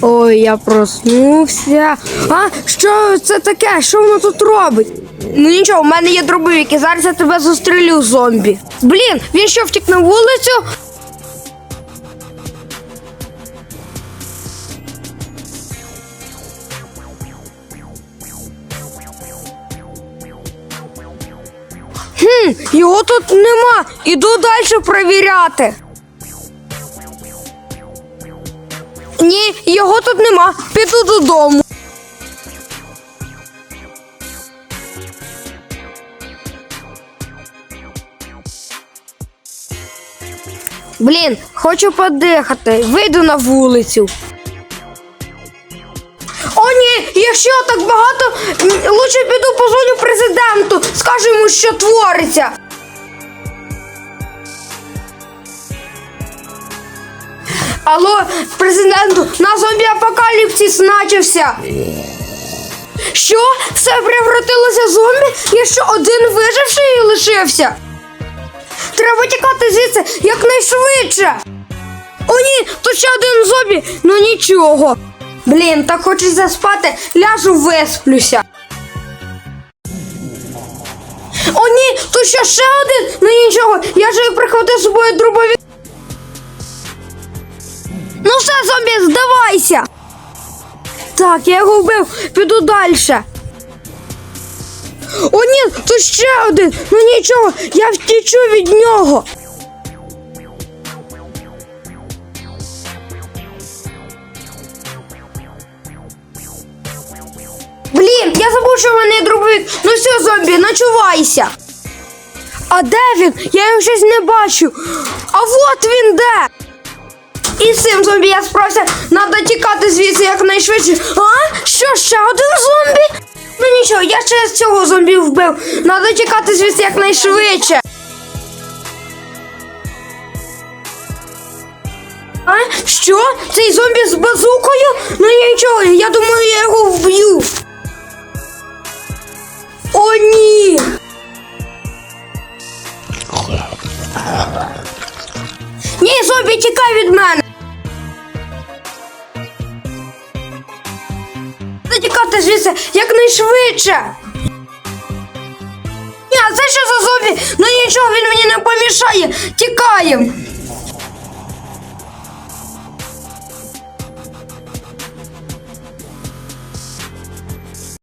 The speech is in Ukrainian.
Ой, я проснувся. А, що це таке? Що воно тут робить? Ну нічого, в мене є дробовик, і зараз я тебе зустрілю зомбі. Блін, він що втік на вулицю? Хм, його тут нема. Іду далі перевіряти. Ні, його тут нема. Піду додому. Блін, хочу подихати. Вийду на вулицю. О, ні, якщо так багато, лучше піду позвоню президенту, скажу йому, що твориться. Алло, президенту, на зомбі апокаліпсис начався. Що? Все превратилося в зомбі? Я що один виживший і лишився? Треба тікати звідси якнайшвидше. О, ні, тут ще один зомбі, ну нічого. Блін, так хочеться спати, ляжу висплюся. О, ні, тут що ще один? Ну нічого, я же прихватив з собою дробові. Зомбі, здавайся. Так, я його вбив, піду далі. О, ні, тут ще один. Ну нічого, я втічу від нього. Блін, я забув, що в мене є дробовик. Ну все, зомбі, ночувайся. А де він? Я його щось не бачу. А от він де. І з цим зомбі я справився. Надо тікати звідси якнайшвидше. А? Що, ще один зомбі? Ну нічого, я ще цього зомбі вбив. Надо тікати звідси якнайшвидше. А? Що? Цей зомбі з базукою? Ну нічого, я думаю, я його вб'ю. О, ні! Ні, зомбі, тікай від мене! Тікати звідси якнайшвидше! Ні, а це що за зомбі? Ну нічого, він мені не помішає! Тікаємо!